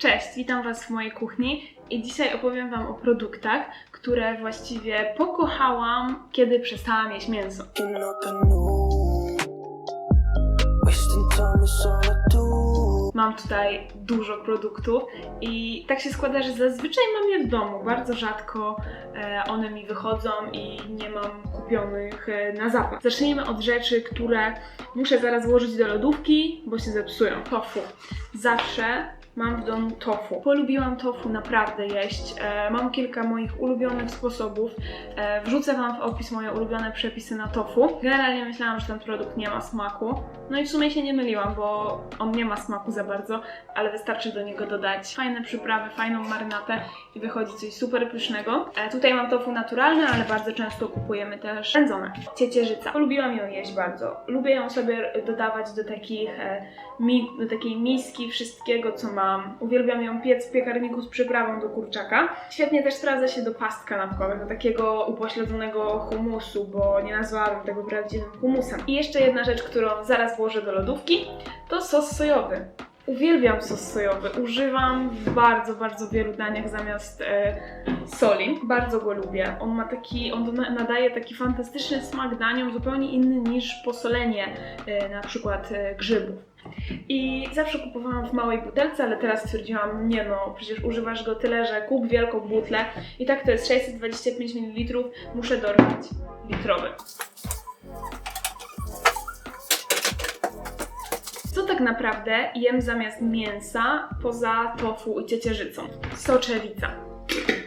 Cześć, witam Was w mojej kuchni i dzisiaj opowiem Wam o produktach, które właściwie pokochałam, kiedy przestałam jeść mięso. Do. Mam tutaj dużo produktów i tak się składa, że zazwyczaj mam je w domu. Bardzo rzadko e, one mi wychodzą i nie mam kupionych e, na zapas. Zacznijmy od rzeczy, które muszę zaraz włożyć do lodówki, bo się zepsują. Tofu. Zawsze mam w domu tofu. Polubiłam tofu naprawdę jeść. E, mam kilka moich ulubionych sposobów. E, wrzucę Wam w opis moje ulubione przepisy na tofu. Generalnie myślałam, że ten produkt nie ma smaku. No i w sumie się nie myliłam, bo on nie ma smaku za bardzo, ale wystarczy do niego dodać fajne przyprawy, fajną marynatę i wychodzi coś super pysznego. E, tutaj mam tofu naturalne, ale bardzo często kupujemy też wędzone. Ciecierzyca. Polubiłam ją jeść bardzo. Lubię ją sobie dodawać do takich e, mi, do takiej miski wszystkiego, co mam. Uwielbiam ją piec w piekarniku z przyprawą do kurczaka. Świetnie też sprawdza się do past kanapkowych, do takiego upośledzonego humusu, bo nie nazwałabym tego prawdziwym humusem. I jeszcze jedna rzecz, którą zaraz włożę do lodówki, to sos sojowy. Uwielbiam sos sojowy. Używam w bardzo, bardzo wielu daniach zamiast e, soli. Bardzo go lubię. On ma taki, on nadaje taki fantastyczny smak daniom, zupełnie inny niż posolenie e, na przykład e, grzybów. I zawsze kupowałam w małej butelce, ale teraz stwierdziłam, nie no, przecież używasz go tyle, że kup wielką butlę. I tak to jest 625 ml, muszę dorwać litrowy. Co tak naprawdę jem zamiast mięsa poza tofu i ciecierzycą? Soczewica.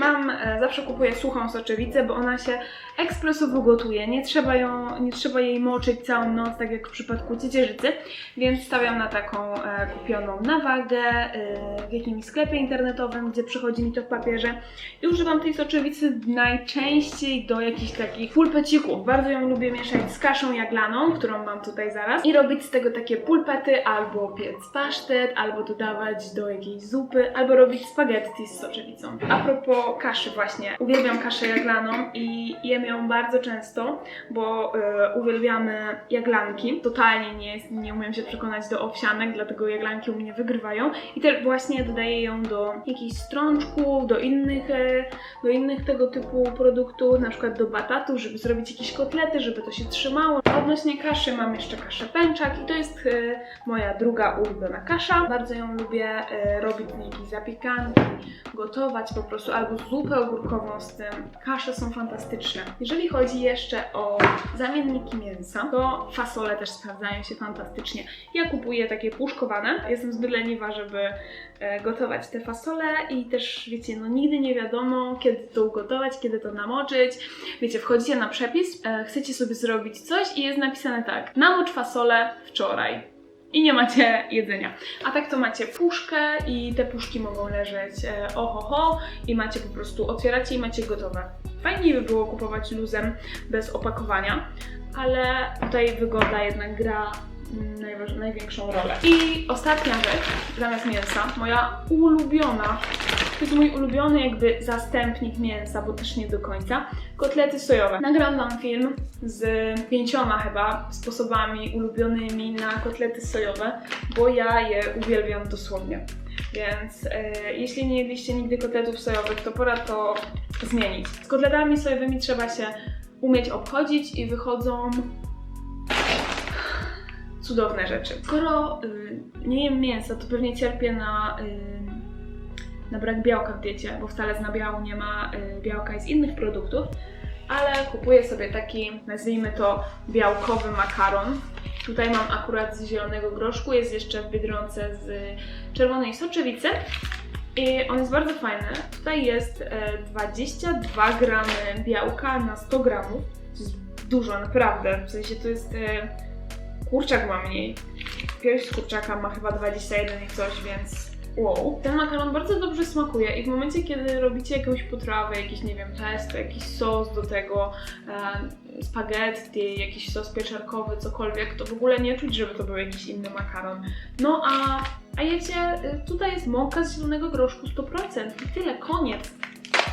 Mam, e, zawsze kupuję suchą soczewicę, bo ona się ekspresowo gotuje. Nie trzeba, ją, nie trzeba jej moczyć całą noc, tak jak w przypadku ciecierzycy, więc stawiam na taką e, kupioną na wagę e, w jakimś sklepie internetowym, gdzie przychodzi mi to w papierze i używam tej soczewicy najczęściej do jakichś takich pulpecików. Bardzo ją lubię mieszać z kaszą jaglaną, którą mam tutaj zaraz i robić z tego takie pulpety, albo piec pasztet, albo dodawać do jakiejś zupy, albo robić spaghetti z soczewicą. A propos kaszy właśnie, uwielbiam kaszę jaglaną i jem ją bardzo często, bo e, uwielbiamy jaglanki. Totalnie nie, jest, nie umiem się przekonać do owsianek, dlatego jaglanki u mnie wygrywają i też właśnie dodaję ją do jakichś strączków, do innych, e, do innych tego typu produktów, na przykład do batatów, żeby zrobić jakieś kotlety, żeby to się trzymało. Odnośnie kaszy mam jeszcze kaszę pęczak i to jest e, moja druga ulubiona kasza. Bardzo ją lubię e, robić jakieś zapiekanki, gotować po prostu albo zupę ogórkową z tym. Kasze są fantastyczne. Jeżeli chodzi jeszcze o zamienniki mięsa, to fasole też sprawdzają się fantastycznie. Ja kupuję takie puszkowane. Jestem zbyt leniwa, żeby e, gotować te fasole i też wiecie, no nigdy nie wiadomo kiedy to ugotować, kiedy to namoczyć. Wiecie, wchodzicie na przepis, e, chcecie sobie zrobić coś i jest napisane tak: namocz fasole wczoraj i nie macie jedzenia. A tak to macie puszkę i te puszki mogą leżeć e, ohoho i macie po prostu, otwieracie i macie gotowe. Fajniej by było kupować luzem bez opakowania, ale tutaj wygoda jednak gra mm, największą rolę. I ostatnia rzecz, zamiast mięsa, moja ulubiona, to jest mój ulubiony jakby zastępnik mięsa, bo też nie do końca, kotlety sojowe. Nagram Wam film z pięcioma chyba sposobami ulubionymi na kotlety sojowe, bo ja je uwielbiam dosłownie. Więc e, jeśli nie jedliście nigdy kotletów sojowych, to pora to zmienić. Z kotletami sojowymi trzeba się umieć obchodzić i wychodzą cudowne rzeczy. Skoro y, nie jem mięsa, to pewnie cierpię na, y, na brak białka w diecie, bo wcale z nabiału nie ma y, białka i z innych produktów, ale kupuję sobie taki, nazwijmy to, białkowy makaron. Tutaj mam akurat z zielonego groszku, jest jeszcze w Biedronce z czerwonej soczewicy. I on jest bardzo fajny. Tutaj jest e, 22 gramy białka na 100 gramów. To jest dużo, naprawdę. W sensie to jest... E, kurczak ma mniej. Pierś kurczaka ma chyba 21 i coś, więc wow. Ten makaron bardzo dobrze smakuje i w momencie, kiedy robicie jakąś potrawę, jakiś, nie wiem, testo, jakiś sos do tego, e, spaghetti, jakiś sos pieczarkowy, cokolwiek, to w ogóle nie czuć, żeby to był jakiś inny makaron. No a, a jecie, y, tutaj jest mąka z zielonego groszku 100% i tyle, koniec.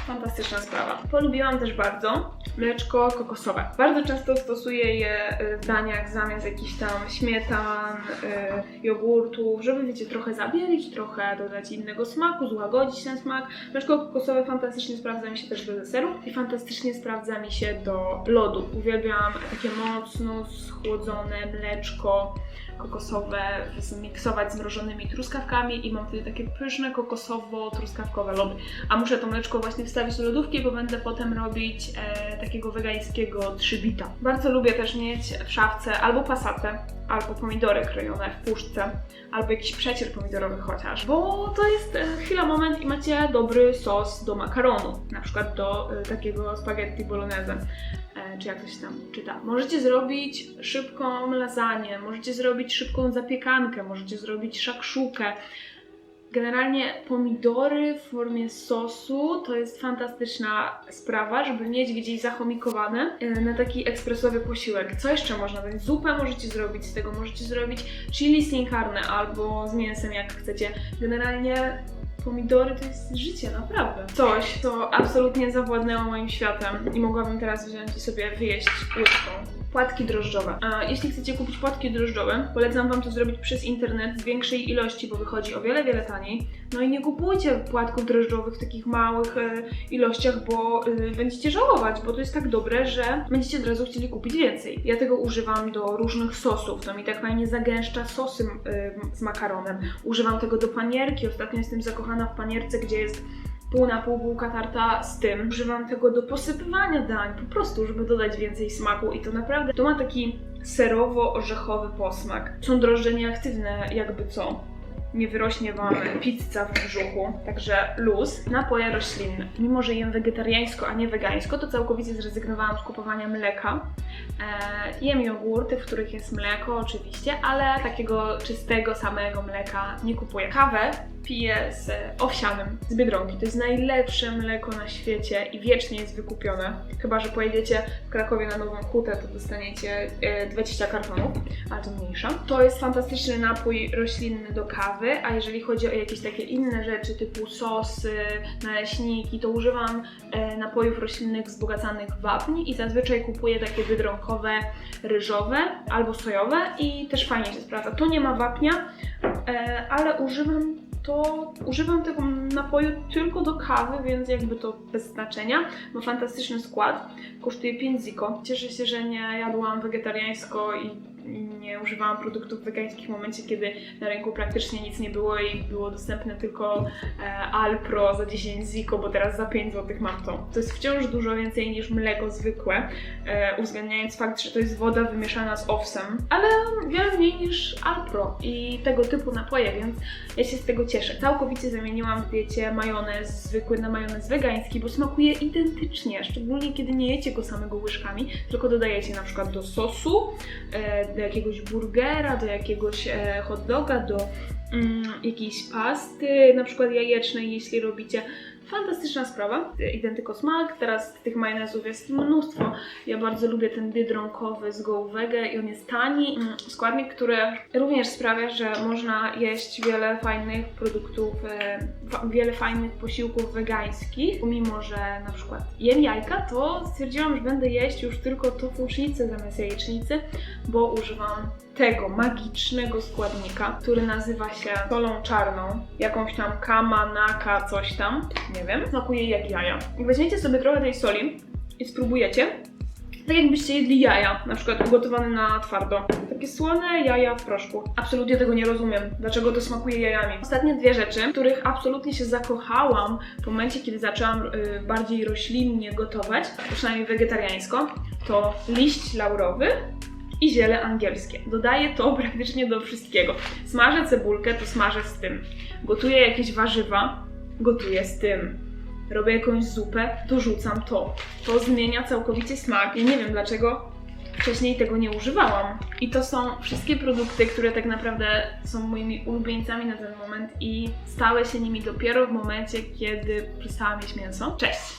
Fantastyczna sprawa. Polubiłam też bardzo mleczko kokosowe. Bardzo często stosuję je y, w daniach zamiast jakichś tam śmietan, y, jogurtów, żeby wiecie, trochę zabielić, trochę dodać innego smaku, złagodzić ten smak. Mleczko kokosowe fantastycznie sprawdza mi się też do deserów i fantastycznie sprawdza mi się do lodu. Uwielbiam takie mocno schłodzone mleczko kokosowe zmiksować z mrożonymi truskawkami i mam wtedy takie pyszne kokosowo-truskawkowe lody. A muszę to mleczko właśnie wstawić do lodówki, bo będę potem robić e, takiego wegańskiego trzybita. Bardzo lubię też mieć w szafce albo pasatę, albo pomidory krojone w puszce, albo jakiś przecier pomidorowy chociaż, bo to jest e, chwila, moment i macie dobry sos do makaronu, na przykład do e, takiego spaghetti bolognese, e, czy jak to się tam czyta. Możecie zrobić szybką lasagne, możecie zrobić szybką zapiekankę, możecie zrobić szakszukę, Generalnie pomidory w formie sosu to jest fantastyczna sprawa, żeby mieć gdzieś zachomikowane e, na taki ekspresowy posiłek. Co jeszcze można dać? Zupę możecie zrobić z tego, możecie zrobić chili sin carne albo z mięsem jak chcecie. Generalnie pomidory to jest życie, naprawdę. Coś, co absolutnie zawładnęło moim światem i mogłabym teraz wziąć i sobie wyjeść łyżką. Płatki drożdżowe. A jeśli chcecie kupić płatki drożdżowe, polecam Wam to zrobić przez internet w większej ilości, bo wychodzi o wiele, wiele taniej. No i nie kupujcie płatków drożdżowych w takich małych e, ilościach, bo e, będziecie żałować, bo to jest tak dobre, że będziecie od razu chcieli kupić więcej. Ja tego używam do różnych sosów, to mi tak fajnie zagęszcza sosy e, z makaronem. Używam tego do panierki, ostatnio jestem zakochana w panierce, gdzie jest pół na pół bułka tarta z tym. Używam tego do posypywania dań, po prostu, żeby dodać więcej smaku i to naprawdę, to ma taki serowo-orzechowy posmak. Są drożdże nieaktywne, jakby co. Nie wyrośnie Wam pizza w brzuchu, także luz. Napoje roślinne. Mimo, że jem wegetariańsko, a nie wegańsko, to całkowicie zrezygnowałam z kupowania mleka. E, jem jogurty, w których jest mleko oczywiście, ale takiego czystego, samego mleka nie kupuję. Kawę piję z owsianym, z Biedronki. To jest najlepsze mleko na świecie i wiecznie jest wykupione. Chyba, że pojedziecie w Krakowie na Nową Hutę, to dostaniecie e, 20 kartonów, ale to mniejsza. To jest fantastyczny napój roślinny do kawy, a jeżeli chodzi o jakieś takie inne rzeczy typu sosy, naleśniki, to używam e, napojów roślinnych wzbogacanych w wapń i zazwyczaj kupuję takie biedronkowe, ryżowe albo sojowe i też fajnie się sprawdza. To nie ma wapnia, e, ale używam to używam tego napoju tylko do kawy, więc jakby to bez znaczenia. Ma fantastyczny skład. Kosztuje 5 ziko. Cieszę się, że nie jadłam wegetariańsko i używałam produktów wegańskich w momencie, kiedy na rynku praktycznie nic nie było i było dostępne tylko e, Alpro za 10 ziko, bo teraz za 5 zł mam to. To jest wciąż dużo więcej niż mleko zwykłe, e, uwzględniając fakt, że to jest woda wymieszana z owsem, ale wiele mniej niż Alpro i tego typu napoje, więc ja się z tego cieszę. Całkowicie zamieniłam w diecie majonez zwykły na majonez wegański, bo smakuje identycznie, szczególnie kiedy nie jecie go samego łyżkami, tylko dodajecie na przykład do sosu, e, do jakiegoś burgera, do jakiegoś e, hot doga, do mm, jakiejś pasty, na przykład jajecznej, jeśli robicie. Fantastyczna sprawa. Identyko smak. Teraz tych majonezów jest mnóstwo. Ja bardzo lubię ten biedronkowy z Go Wege i on jest tani. Mm, Składnik, który również sprawia, że można jeść wiele fajnych produktów, e, wiele fajnych posiłków wegańskich. Mimo, że na przykład jem jajka, to stwierdziłam, że będę jeść już tylko tofusznicę zamiast jajecznicy, bo używam tego magicznego składnika, który nazywa się solą czarną, jakąś tam kama, naka, coś tam, nie wiem, smakuje jak jaja. I weźmiecie sobie trochę tej soli i spróbujecie, tak jakbyście jedli jaja, na przykład ugotowane na twardo. Takie słone jaja w proszku. Absolutnie tego nie rozumiem, dlaczego to smakuje jajami. Ostatnie dwie rzeczy, których absolutnie się zakochałam w momencie, kiedy zaczęłam y, bardziej roślinnie gotować, przynajmniej wegetariańsko, to liść laurowy i ziele angielskie. Dodaję to praktycznie do wszystkiego. Smażę cebulkę, to smażę z tym. Gotuję jakieś warzywa, gotuję z tym. Robię jakąś zupę, dorzucam to. To zmienia całkowicie smak. Ja nie wiem dlaczego wcześniej tego nie używałam. I to są wszystkie produkty, które tak naprawdę są moimi ulubieńcami na ten moment i stały się nimi dopiero w momencie, kiedy przestałam jeść mięso. Cześć!